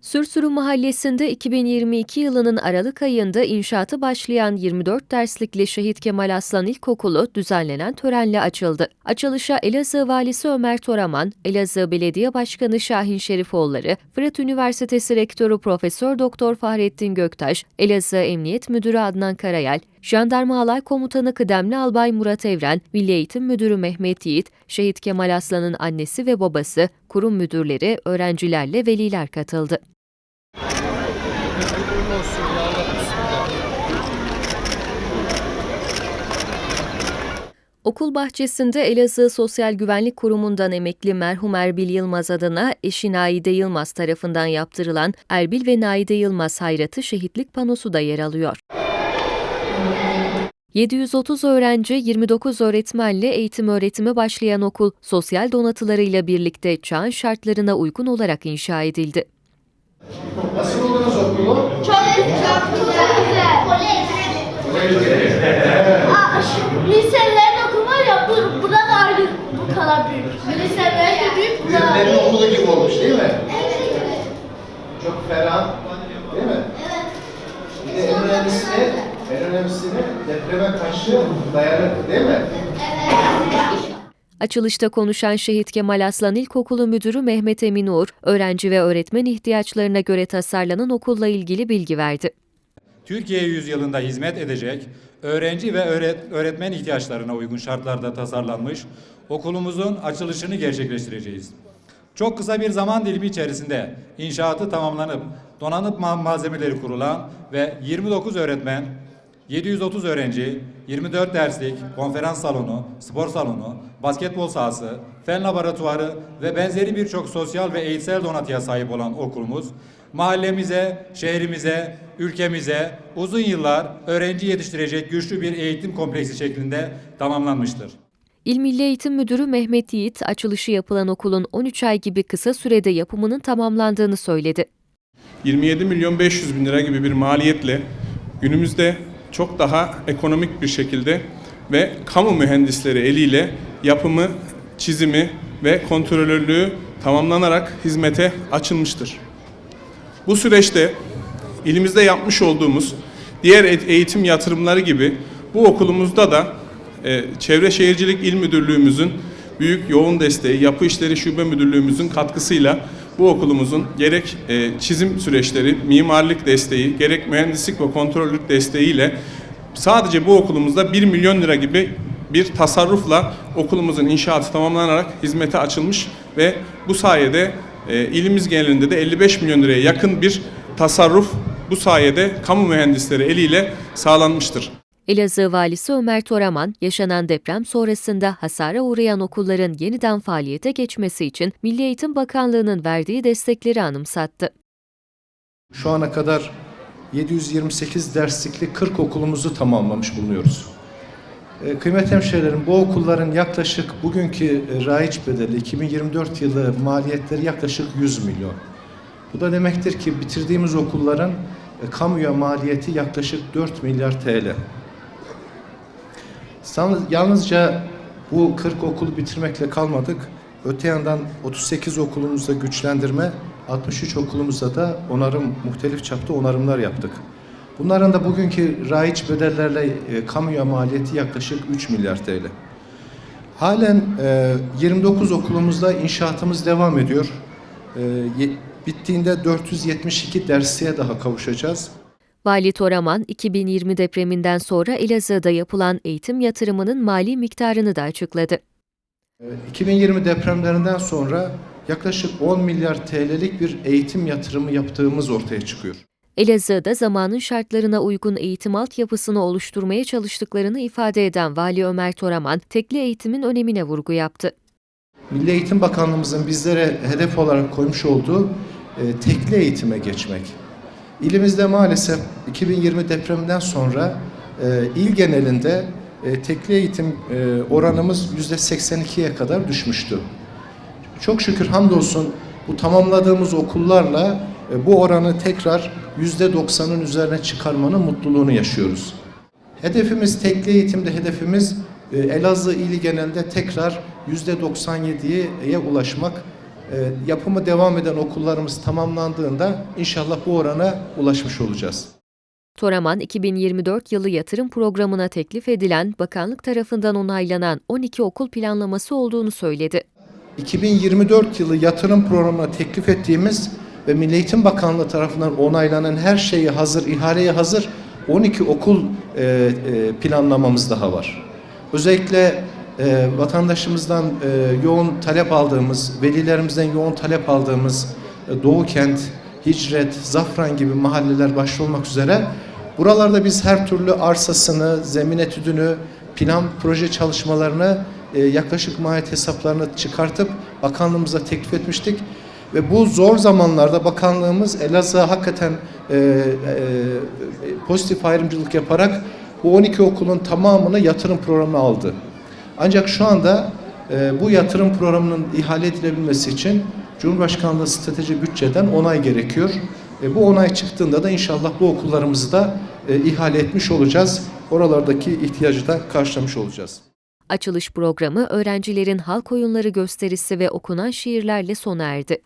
Sürsürü Mahallesi'nde 2022 yılının Aralık ayında inşaatı başlayan 24 derslikli Şehit Kemal Aslan İlkokulu düzenlenen törenle açıldı. Açılışa Elazığ Valisi Ömer Toraman, Elazığ Belediye Başkanı Şahin Şerifoğulları, Fırat Üniversitesi Rektörü Profesör Doktor Fahrettin Göktaş, Elazığ Emniyet Müdürü Adnan Karayel, Jandarma Alay Komutanı Kıdemli Albay Murat Evren, Milli Eğitim Müdürü Mehmet Yiğit, Şehit Kemal Aslan'ın annesi ve babası, kurum müdürleri, öğrencilerle veliler katıldı. Okul bahçesinde Elazığ Sosyal Güvenlik Kurumu'ndan emekli merhum Erbil Yılmaz adına eşi Naide Yılmaz tarafından yaptırılan Erbil ve Naide Yılmaz Hayratı Şehitlik panosu da yer alıyor. 730 öğrenci, 29 öğretmenle eğitim öğretime başlayan okul, sosyal donatılarıyla birlikte çağın şartlarına uygun olarak inşa edildi. Nasıl buldunuz okulu? Çok güzel, çok güzel. Liselerin okulu var ya, bu, bu da ayrı bu kadar büyük. Liselerin de büyük, bu da Büyüklerin okulu gibi olmuş değil mi? Çok ferah. Değil mi? Evet. Bir de en önemlisini, en önemlisini depreme karşı dayanıklı değil mi? Açılışta konuşan Şehit Kemal Aslan İlkokulu Müdürü Mehmet Emin Uğur, öğrenci ve öğretmen ihtiyaçlarına göre tasarlanan okulla ilgili bilgi verdi. Türkiye yüzyılında hizmet edecek öğrenci ve öğret- öğretmen ihtiyaçlarına uygun şartlarda tasarlanmış okulumuzun açılışını gerçekleştireceğiz. Çok kısa bir zaman dilimi içerisinde inşaatı tamamlanıp donanıp ma- malzemeleri kurulan ve 29 öğretmen, 730 öğrenci, 24 derslik konferans salonu, spor salonu, basketbol sahası, fen laboratuvarı ve benzeri birçok sosyal ve eğitsel donatıya sahip olan okulumuz, mahallemize, şehrimize, ülkemize uzun yıllar öğrenci yetiştirecek güçlü bir eğitim kompleksi şeklinde tamamlanmıştır. İl Milli Eğitim Müdürü Mehmet Yiğit, açılışı yapılan okulun 13 ay gibi kısa sürede yapımının tamamlandığını söyledi. 27 milyon 500 bin lira gibi bir maliyetle günümüzde çok daha ekonomik bir şekilde ve kamu mühendisleri eliyle yapımı, çizimi ve kontrolörlüğü tamamlanarak hizmete açılmıştır. Bu süreçte ilimizde yapmış olduğumuz diğer eğitim yatırımları gibi bu okulumuzda da e, Çevre Şehircilik İl Müdürlüğümüzün büyük yoğun desteği, Yapı İşleri Şube Müdürlüğümüzün katkısıyla bu okulumuzun gerek e, çizim süreçleri, mimarlık desteği, gerek mühendislik ve kontrollük desteğiyle sadece bu okulumuzda 1 milyon lira gibi bir tasarrufla okulumuzun inşaatı tamamlanarak hizmete açılmış ve bu sayede e, ilimiz genelinde de 55 milyon liraya yakın bir tasarruf bu sayede kamu mühendisleri eliyle sağlanmıştır. Elazığ Valisi Ömer Toraman, yaşanan deprem sonrasında hasara uğrayan okulların yeniden faaliyete geçmesi için Milli Eğitim Bakanlığı'nın verdiği destekleri anımsattı. Şu ana kadar 728 derslikli 40 okulumuzu tamamlamış bulunuyoruz. E, Kıymetli hemşehrilerim bu okulların yaklaşık bugünkü e, raiç bedeli 2024 yılı maliyetleri yaklaşık 100 milyon. Bu da demektir ki bitirdiğimiz okulların e, kamuya maliyeti yaklaşık 4 milyar TL. Yalnızca bu 40 okulu bitirmekle kalmadık. Öte yandan 38 okulumuzda güçlendirme, 63 okulumuzda da onarım, muhtelif çapta onarımlar yaptık. Bunların da bugünkü raiç bedellerle e, kamuya maliyeti yaklaşık 3 milyar TL. Halen e, 29 okulumuzda inşaatımız devam ediyor. E, bittiğinde 472 dersliğe daha kavuşacağız. Vali Toraman, 2020 depreminden sonra Elazığ'da yapılan eğitim yatırımının mali miktarını da açıkladı. 2020 depremlerinden sonra yaklaşık 10 milyar TL'lik bir eğitim yatırımı yaptığımız ortaya çıkıyor. Elazığ'da zamanın şartlarına uygun eğitim altyapısını oluşturmaya çalıştıklarını ifade eden Vali Ömer Toraman, tekli eğitimin önemine vurgu yaptı. Milli Eğitim Bakanlığımızın bizlere hedef olarak koymuş olduğu e, tekli eğitime geçmek. İlimizde maalesef 2020 depreminden sonra e, il genelinde e, tekli eğitim e, oranımız %82'ye kadar düşmüştü. Çok şükür hamdolsun bu tamamladığımız okullarla e, bu oranı tekrar %90'ın üzerine çıkarmanın mutluluğunu yaşıyoruz. Hedefimiz tekli eğitimde hedefimiz e, Elazığ ili genelinde tekrar %97'ye ulaşmak. E, yapımı devam eden okullarımız tamamlandığında inşallah bu orana ulaşmış olacağız. Toraman 2024 yılı yatırım programına teklif edilen bakanlık tarafından onaylanan 12 okul planlaması olduğunu söyledi. 2024 yılı yatırım programına teklif ettiğimiz ve Milli Eğitim Bakanlığı tarafından onaylanan her şeyi hazır, ihaleye hazır 12 okul e, e, planlamamız daha var. Özellikle e, vatandaşımızdan e, yoğun talep aldığımız, velilerimizden yoğun talep aldığımız e, Doğu Kent, Hicret, Zafran gibi mahalleler başta olmak üzere buralarda biz her türlü arsasını, zemin etüdünü, plan proje çalışmalarını e, yaklaşık maliyet hesaplarını çıkartıp bakanlığımıza teklif etmiştik. Ve bu zor zamanlarda bakanlığımız Elazığ'a hakikaten e, e, pozitif ayrımcılık yaparak bu 12 okulun tamamını yatırım programına aldı. Ancak şu anda e, bu yatırım programının ihale edilebilmesi için Cumhurbaşkanlığı strateji bütçeden onay gerekiyor. E, bu onay çıktığında da inşallah bu okullarımızı da e, ihale etmiş olacağız. Oralardaki ihtiyacı da karşılamış olacağız. Açılış programı öğrencilerin halk oyunları gösterisi ve okunan şiirlerle sona erdi.